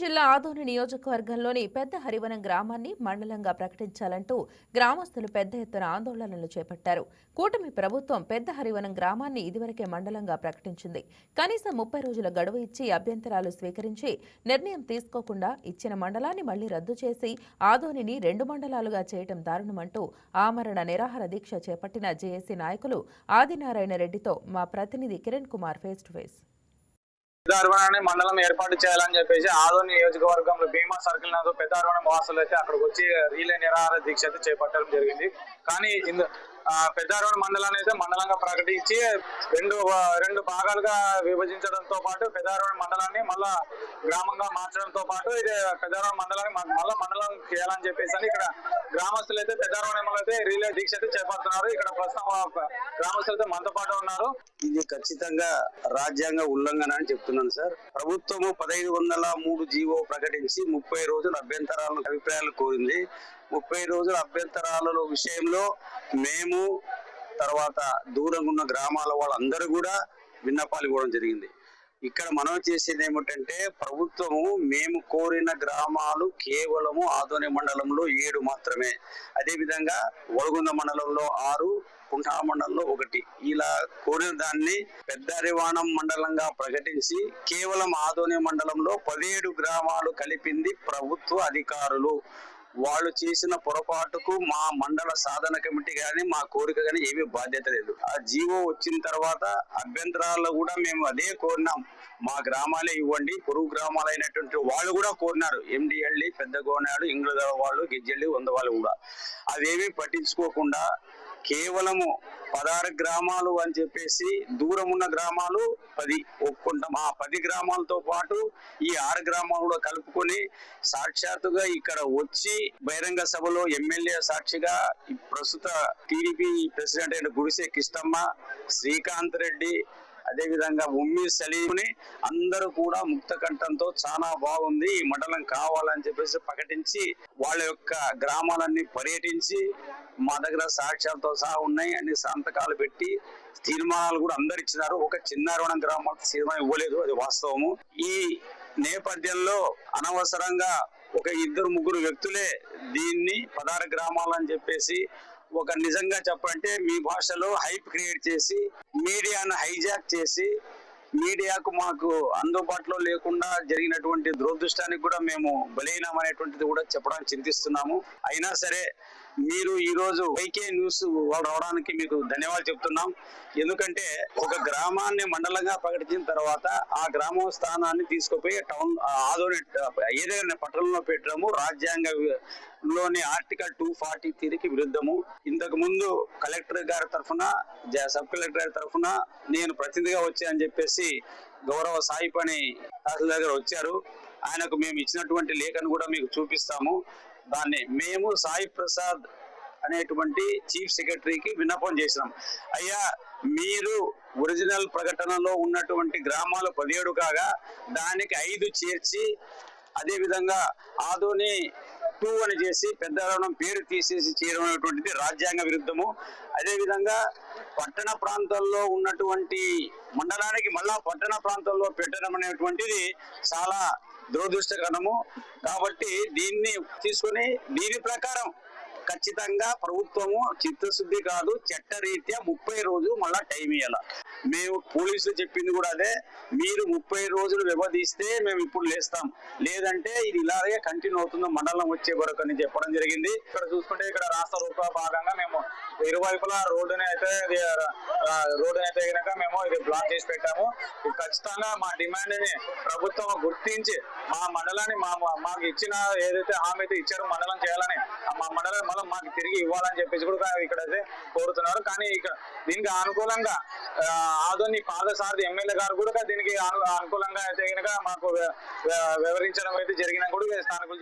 జిల్లా ఆదోని నియోజకవర్గంలోని పెద్ద హరివనం గ్రామాన్ని మండలంగా ప్రకటించాలంటూ గ్రామస్తులు పెద్ద ఎత్తున ఆందోళనలు చేపట్టారు. కూటమి ప్రభుత్వం పెద్ద హరివనం గ్రామాన్ని ఇదివరకే మండలంగా ప్రకటించింది. కనీసం ముప్పై రోజుల గడువు ఇచ్చి అభ్యంతరాలు స్వీకరించి నిర్ణయం తీసుకోకుండా ఇచ్చిన మండలాన్ని మళ్ళీ రద్దు చేసి ఆదోనిని రెండు మండలాలుగా చేయటం దారుణమంటూ ఆమరణ నిరాహార దీక్ష చేపట్టిన జేఏసీ నాయకులు ఆదినారాయణ రెడ్డితో మా ప్రతినిధి Kiran Kumar face to face. పెద్ద మండలం ఏర్పాటు చేయాలని చెప్పేసి ఆదోని నియోజకవర్గంలో భీమా సర్కిల్ నందు పెద్ద అరవణ వాసులు అయితే అక్కడికి వచ్చి రీలే నిరాహార దీక్ష అయితే చేపట్టడం జరిగింది. కానీ పెద్దారవణ మండలాన్ని అయితే మండలంగా ప్రకటించి రెండు రెండు భాగాలుగా విభజించడంతో పాటు పెద్దారవణ మండలాన్ని మళ్ళా గ్రామంగా మార్చడంతో పాటు ఇది పెద్దారవణ మండలాన్ని మళ్ళా మండలం చేయాలని చెప్పేసి అని ఇక్కడ గ్రామస్తులు అయితే పెద్దారవణ అయితే రిలే దీక్ష అయితే చేపడుతున్నారు. ఇక్కడ ప్రస్తుతం ఆ గ్రామస్తులు అయితే మనతో పాటు ఉన్నారు. ఇది ఖచ్చితంగా రాజ్యాంగ ఉల్లంఘన అని చెప్తున్నాను సార్. ప్రభుత్వము పదహైదు వందల మూడు జీవో ప్రకటించి ముప్పై రోజుల అభ్యంతరాలను అభిప్రాయాలు కోరింది. ముప్పై రోజుల అభ్యంతరాల విషయంలో మేము తర్వాత దూరంగా ఉన్న గ్రామాల వాళ్ళందరూ కూడా విన్నపాలు ఇవ్వడం జరిగింది. ఇక్కడ మనం చేసేది ఏమిటంటే ప్రభుత్వము మేము కోరిన గ్రామాలు కేవలము ఆదోని మండలంలో ఏడు మాత్రమే. అదే విధంగా వడగుంద మండలంలో ఆరు కుంఠా మండలంలో ఒకటి. ఇలా కోరిన దాన్ని పెద్ద రివాణం మండలంగా ప్రకటించి కేవలం ఆదోని మండలంలో పదిహేడు గ్రామాలు కలిపింది ప్రభుత్వ అధికారులు. వాళ్ళు చేసిన పొరపాటుకు మా మండల సాధన కమిటీ కానీ మా కోరిక కానీ ఏమీ బాధ్యత లేదు. ఆ జీవో వచ్చిన తర్వాత అభ్యంతరాల్లో కూడా మేము అదే కోరినాం. మా గ్రామాలే ఇవ్వండి పొరుగు గ్రామాలు అయినటువంటి వాళ్ళు కూడా కోరినారు. ఎండిఎళ్ళి పెద్ద గోనాడు ఇంగ్ల వాళ్ళు గిజ్జల్లి వంద వాళ్ళు కూడా. అవేమీ పట్టించుకోకుండా కేవలము పదహారు గ్రామాలు అని చెప్పేసి దూరం ఉన్న గ్రామాలు పది ఒప్పుకుంటాం ఆ పది గ్రామాలతో పాటు ఈ ఆరు గ్రామాలు కూడా కలుపుకొని సాక్షాత్తుగా ఇక్కడ వచ్చి బహిరంగ సభలో ఎమ్మెల్యే సాక్షిగా ప్రస్తుత టీడీపీ ప్రెసిడెంట్ అయిన గుడిసే కిష్టమ్మ శ్రీకాంత్ రెడ్డి అదేవిధంగా ఉమ్మి సలీంని అందరూ కూడా ముక్త కంఠంతో చాలా బాగుంది ఈ మండలం కావాలని చెప్పేసి ప్రకటించి వాళ్ళ యొక్క గ్రామాలన్నీ పర్యటించి మా దగ్గర సాక్ష్యాలతో సహా ఉన్నాయి. అన్ని సంతకాలు పెట్టి తీర్మానాలు కూడా అందరు ఇచ్చినారు ఒక చిన్నారవణం గ్రామం తీర్మానం ఇవ్వలేదు. అది వాస్తవము. ఈ నేపథ్యంలో అనవసరంగా ఒక ఇద్దరు ముగ్గురు వ్యక్తులే దీన్ని పదహారు గ్రామాలని చెప్పేసి ఒక నిజంగా చెప్పంటే మీ భాషలో హైప్ క్రియేట్ చేసి మీడియాను హైజాక్ చేసి మీడియాకు మాకు అందుబాటులో లేకుండా జరిగినటువంటి దురదృష్టానికి కూడా మేము బలైనామనేటువంటిది కూడా చెప్పడానికి చింతిస్తున్నాము. అయినా సరే మీరు ఈ రోజు వైకే న్యూస్ వాళ్ళు రావడానికి మీకు ధన్యవాదాలు చెప్తున్నాం. ఎందుకంటే ఒక గ్రామాన్ని మండలంగా ప్రకటించిన తర్వాత ఆ గ్రామం స్థానాన్ని తీసుకుపోయి టౌన్ ఆదోని ఏదైనా పట్టణంలో పెట్టడము రాజ్యాంగ లోని ఆర్టికల్ టూ ఫార్టీ త్రీకి విరుద్ధము. ఇంతకు ముందు కలెక్టర్ గారి తరఫున జ- సబ్ కలెక్టర్ గారి తరఫున నేను ప్రతినిధిగా వచ్చానని చెప్పేసి గౌరవ సాయి పని తహసీల్దార్ గారు వచ్చారు. ఆయనకు మేము ఇచ్చినటువంటి లేఖను కూడా మీకు చూపిస్తాము. దాన్ని మేము సాయి ప్రసాద్ అనేటువంటి చీఫ్ సెక్రటరీకి విన్నపం చేసినాం. అయ్యా మీరు ఒరిజినల్ ప్రకటనలో ఉన్నటువంటి గ్రామాలు పదిహేడు కాగా దానికి ఐదు చేర్చి అదేవిధంగా ఆధుని ఆదోని టూ అని చేసి పెద్ద పేరు తీసేసి చేయడం అనేటువంటిది రాజ్యాంగ విరుద్ధము. అదేవిధంగా పట్టణ ప్రాంతాల్లో ఉన్నటువంటి మండలానికి మళ్ళా పట్టణ ప్రాంతాల్లో పెట్టడం అనేటువంటిది చాలా దురదృష్టకరము. కాబట్టి దీన్ని తీసుకొని దీని ప్రకారం ఖచ్చితంగా ప్రభుత్వము చిత్తశుద్ధి కాదు చట్టరీత్యా ముప్పై రోజులు మళ్ళా టైం ఇవ్వాల మేము పోలీసులు చెప్పింది కూడా అదే మీరు ముప్పై రోజులు వ్యవధిస్తే మేము ఇప్పుడు లేస్తాం. లేదంటే ఇది ఇలాగే కంటిన్యూ అవుతుందో మండలం వచ్చే వరకు అని చెప్పడం జరిగింది. ఇక్కడ చూసుకుంటే ఇక్కడ రాష్ట్ర రూప భాగంగా మేము ఇరువైపులా రోడ్డుని అయితే ఇది, రోడ్డుని అయితే కనుక మేము ఇది బ్లాక్ చేసి పెట్టాము. ఖచ్చితంగా మా డిమాండ్ని ప్రభుత్వం గుర్తించి మా మండలాన్ని మా మాకు ఇచ్చిన ఏదైతే హామీ అయితే ఇచ్చారో మండలం చేయాలని మా మండలం మళ్ళీ మాకు తిరిగి ఇవ్వాలని చెప్పేసి కూడా ఇక్కడ అయితే కోరుతున్నారు. కానీ ఇక్కడ దీనికి అనుకూలంగా ఆదోని పాదసారథి ఎమ్మెల్యే గారు కూడా దీనికి అనుకూలంగా అయితే కనుక మాకు వివరించడం అయితే జరిగిన కూడా స్థానికులు